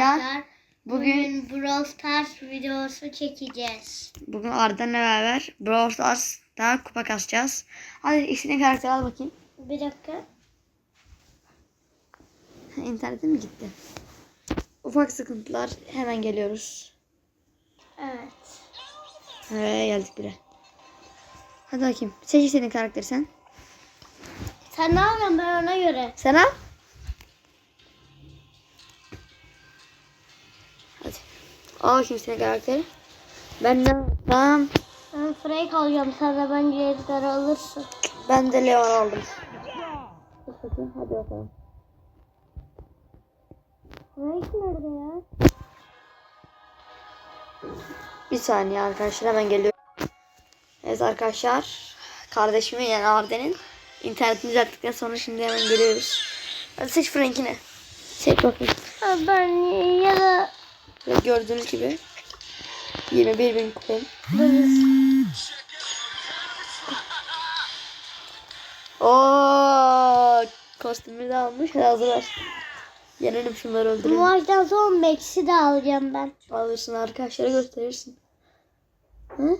Arkadaşlar, Bugün Bugün Brawl Stars videosu çekeceğiz. bugün Arda'nla beraber Brawl Stars'ta kupa kasacağız. Hadi istediğin karakteri al bakayım. Bir dakika. İnternetim mi gitti? Ufak sıkıntılar hemen geliyoruz. Evet. Ve geldik bile. Hadi bakayım. Seç istediğin karakteri sen. Sen ne yapıyorsun ben ona göre. Sen al. Al bakayım istediğin karakteri. Ben ne yapsam? Ben Frank alacağım sen de bence Edgar alırsın. Ben de Leon aldım. Bakayım. Hadi bakalım. Frank nerede ya? Bir saniye arkadaşlar hemen geliyorum. Evet arkadaşlar. Kardeşimin yani Arden'in internetini düzelttikten sonra şimdi hemen geliyoruz. Hadi seç Frank'ini. Seç bakayım. Ha, Ben ya da Ve gördüğünüz gibi 21 bin kupon. Oo, kostümü de almış. Hadi hazır ver. Yenelim şunları bu öldürelim. maçtan sonra Max'i de alacağım ben. Alırsın arkadaşlara gösterirsin. Hı?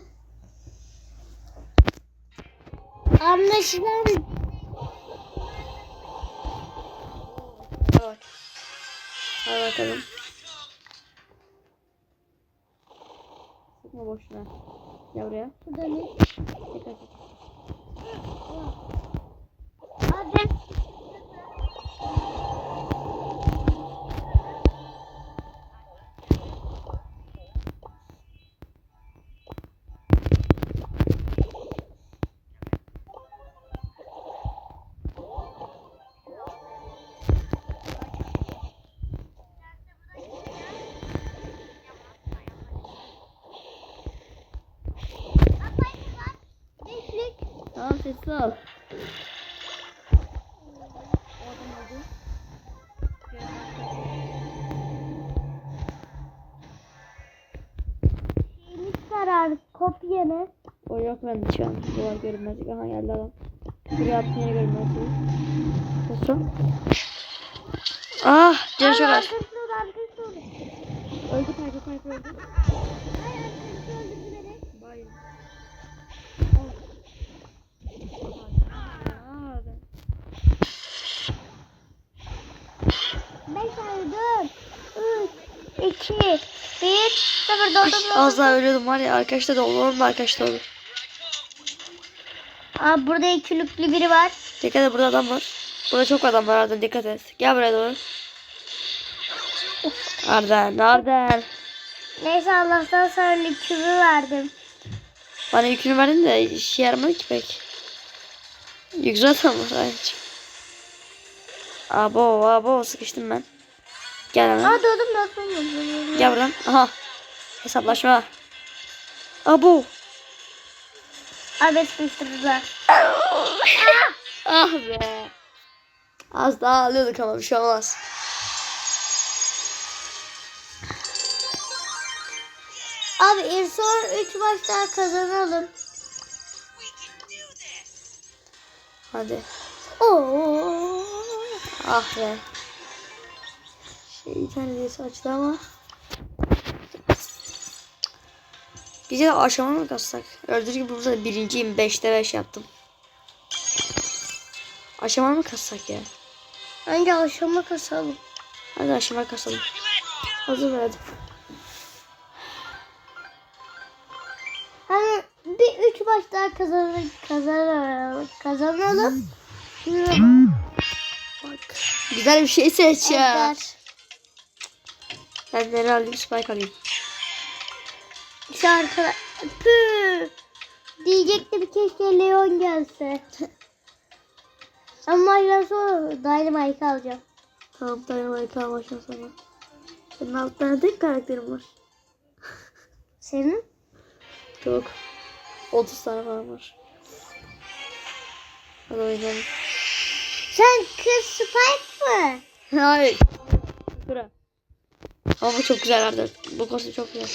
Anlaşılan bak. Hadi bakalım. Boşuna. Gel buraya. Burada ne? Dikkat Ol. Şeyimiz karar. Kopya ne? O yok bende şu an. Duvar görünmezlik. Aha geldi adam. Buraya attım yine görünmezlik. Nasıl? Ah dur. Öldü kaydı kaydı öldü. 2, 1, 0, doldur. Az daha ölüyordum var ya arkadaşlar da olur mu arkadaşlar olur. Aa burada ikilüklü biri var. Dikkat et burada adam var. Burada çok adam var Arden dikkat et. Gel buraya doğru. Of. Arden, Neyse Allah'tan sana yükümü verdim. Bana yükünü verdin de işe yaramadı ki pek. Yük zaten var Abo abo sıkıştım ben. Gel hemen. Aa doğdum dostum. Gel buradan. Aha. Hesaplaşma. Abo. Abi sıkıştırdılar. Ah be. Az daha alıyorduk ama bir şey olmaz. Abi en son üç maç daha kazanalım. Hadi. Oo. Ah be. Şey interneti açtı ama. Bize de aşama mı kassak? Öldüğü gibi burada birinciyim. 5'te 5 yaptım. Aşama mı kassak ya? Önce aşama kasalım. Hadi aşama kasalım. Hazır ver hadi. Hani bir üç maç daha kazanalım. Kazanalım. Kazanalım. Bak. Güzel bir şey seç ya. Edgar. Ben nereye alayım? Spike alayım. Şu arkadaş. Püh. Diyecektim keşke Leon gelse. Ama maçtan sonra Dynamite alacağım. Tamam Dynamite baştan sonra. Senin altında tek karakterim var. Senin? Çok. 30 tane falan var. Hadi oynayalım. Sen kız Spike mı? Hayır. Bura. Ama çok güzel Arda. Bu kostüm çok güzel.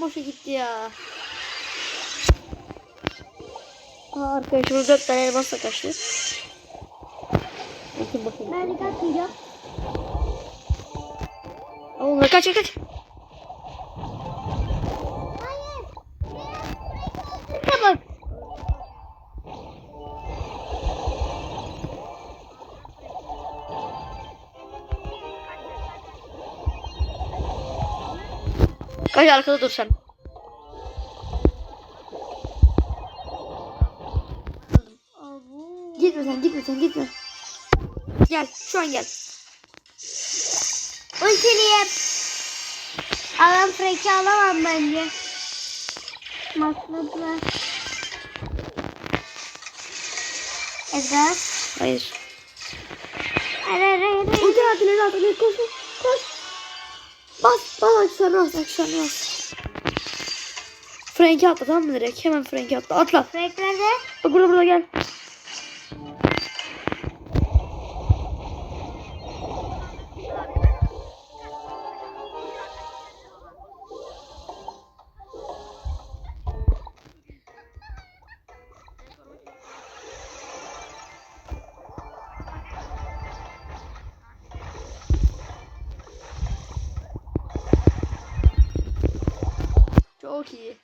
Param boşa gitti ya. Aa, arkadaşımız dört tane elmasla kaçtı. Bakın bakın. Ben de kaçmayacağım. Oğlum kaç kaç Kaç arkada dur sen. Gitme sen gitme sen gitme. Gel şu an gel. Ultiliyim. Alan freki alamam bence. Makladılar. Edgar. Hayır. Ulti at ileri at ileri koş koş, koş. Bas bas akşamına bas akşamına bas. Frank'i atla tamam mı direkt? Hemen Frank'i atla atla. Freklerde. Bak burada burada gel. Çok iyi.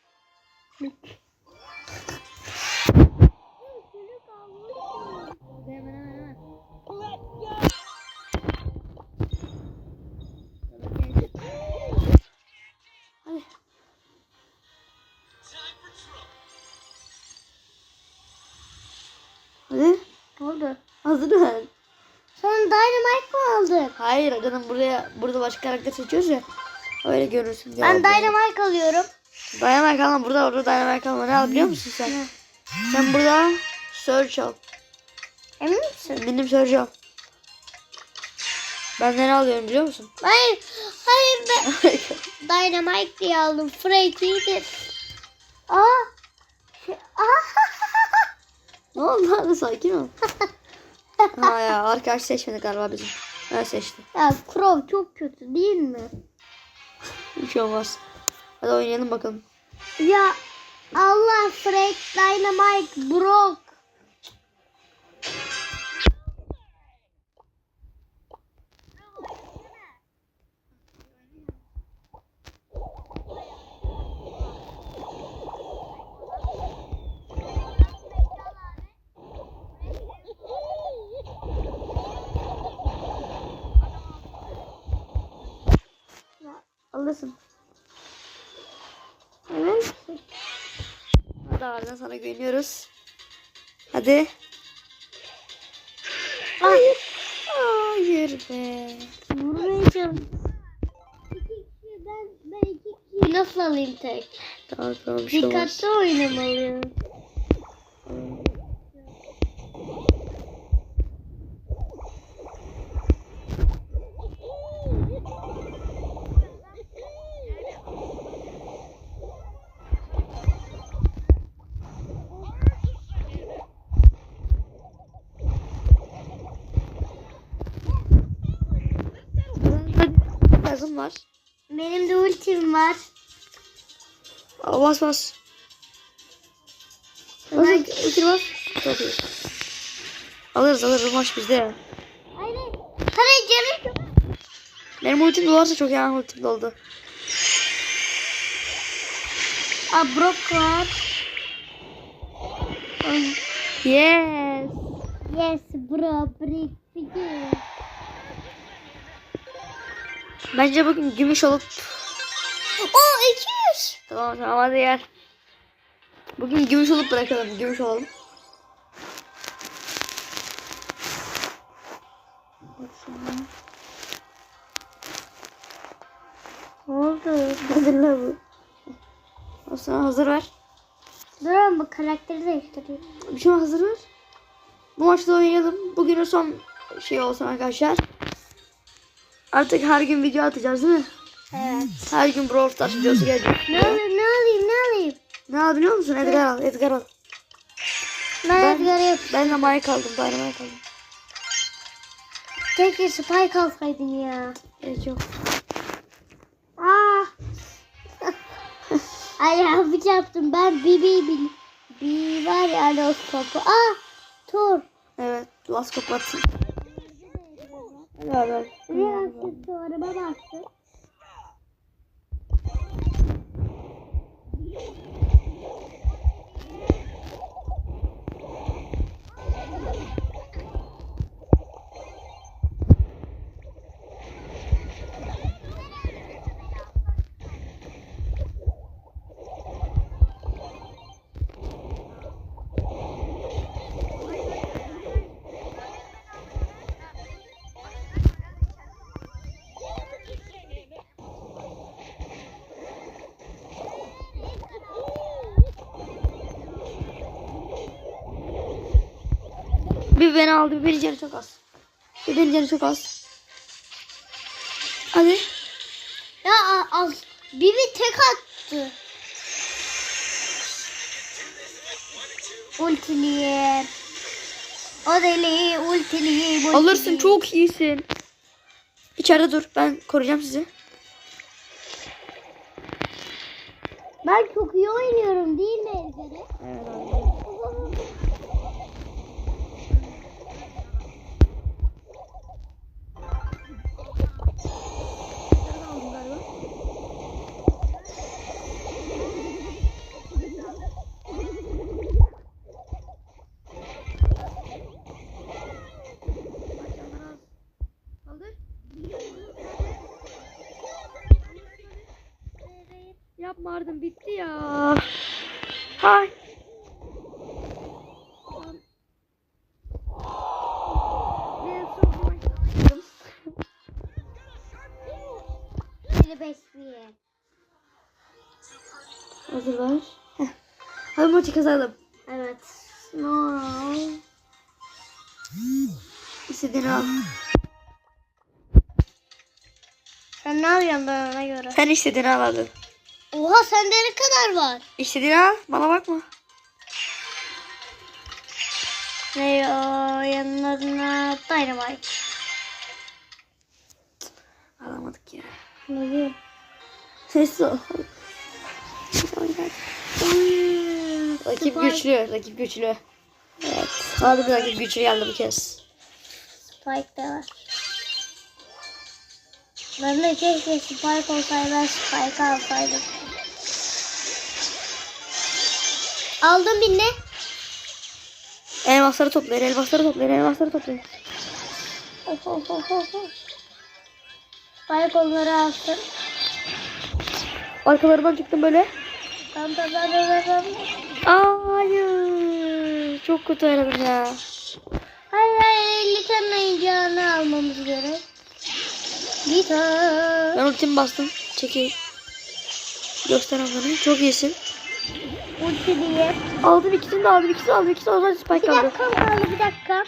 Hadi. Ne oldu? Hazır mı? Sonra Dynamite mı aldın? Hayır canım buraya burada başka karakter seçiyoruz ya. Öyle görürsün. Ben Dynamite alıyorum. Dynamite alma burada orada Dynamite alma. Ne al biliyor musun sen? Sen burada Surge al. Emin misin? Benim Surge al. Ben ne alıyorum biliyor musun? Hayır. Hayır ben Dynamite diye aldım. Frankie'dir. Aa. Şey, aa. ne oldu lan sakin ol. ha ya arkadaş seçmedi galiba bizim. Ben seçtim. ya Crow çok kötü değil mi? Bir şey olmaz. Hadi oynayalım bakalım. Ya Allah Frank Dynamite Brock. Alırsın. Evet. Arda sana güveniyoruz. Hadi. Hayır. Hayır be. Vurmayacağım. Kişiden ben iki kişiyi nasıl alayım tek? Tamam tamam bir şey. Dikkatli oynamalıyım. Lazım var. Benim de ultim var. Aa, bas bas. Bas ulti bas. Çok iyi. Alırız alırız maç bizde ya. Hayır. Canım. Benim ultim dolarsa çok iyi. Ultim doldu. Aa Brock var. Yes. Yes bro. Brick figure. Bence bugün gümüş olup Oo 200. Tamam tamam hadi gel. Bugün gümüş olup bırakalım. Gümüş olalım. Ne oldu? Hazırla bu. O sana hazır ver. Dur ama bu karakteri değiştireyim. Bir şey hazır ver. Bu maçta oynayalım. Bugünün son şey olsun arkadaşlar. Artık her gün video atacağız değil mi? Evet. Her gün Brawl Stars videosu gelecek. Ne alayım ne alayım ne alayım? Ne al biliyor musun? Edgar al. Edgar al. Ben, Ben- Edgar'ı yap. Ben de Mike aldım. Dynamite aldım. Keşke Spike alsaydın ya. Evet yok. Aa. Ay hafif yaptım. Ben Bibi bil. Bi var ya los topu. Aa tur. Evet. Last kapatsın. Beraber. Bir aksesuarıma baktım. Beni aldı. Bir canı çok az. Bir canı çok az. Hadi. Ya az. Bibi tek attı. Ultiliye. O deli ultiliye. Alırsın çok iyisin. İçeride dur. Ben koruyacağım sizi. Ben çok iyi oynuyorum değil mi Ezgi? Evet abi. Yapma Ardım bitti ya. Hay. Hazır. Heh. Hadi maçı kazanalım. Evet. No. İstediğini al. Sen ne yapıyorsun ben ona göre? Sen istediğini al hadi. Oha sende ne kadar var? İstediğini al. Bana bakma. Ne o yanlarına Dynamite. Alamadık ya. Ne diyeyim? Sessiz ol. Rakip Spike- güçlü. Rakip güçlü. Evet. Hadi bir rakip güçlü geldi bu kez. Spike de var. Ben de keşke Spike olsaydı ben Spike alsaydım. Aldım bir ne? Elmasları toplayın. Elmasları toplayın. Elmasları toplayın. Of of of of. Spike onları alsın. Arkalarından çıktım böyle. Tam tam tam tam tam. Hayır. Çok kötü oynadım ya. Hayır hayır 50 tane almamız gerek. Bir tane. Ben ultimi bastım. Çekil. Göster ablanı. Çok iyisin. Ulti diye. Aldım ikisini de aldım. ikisini aldım. ikisini aldım. Spike Bir aldım. dakika kaldı bir dakika.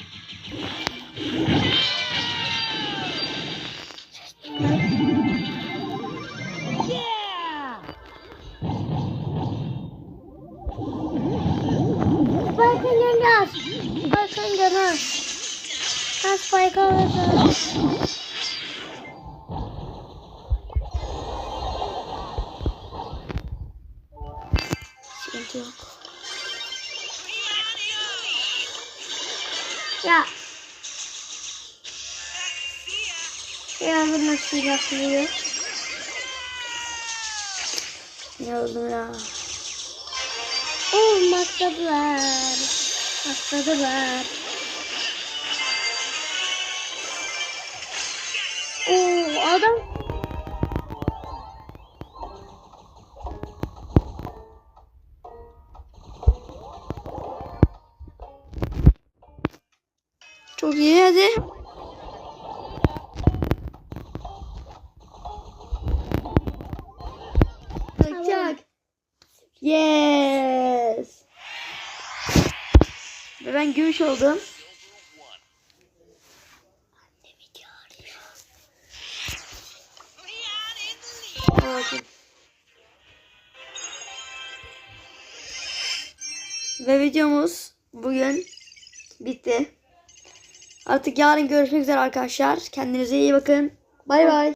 Canı az. Spike'ın canı az. Ben Spike alacağım. Yapılıyor? Ne oldu ya? Oh maksadılar. Maksadılar. Oo adam. Yes. Ve ben gümüş oldum. Ve videomuz bugün bitti. Artık yarın görüşmek üzere arkadaşlar. Kendinize iyi bakın. Bay bay.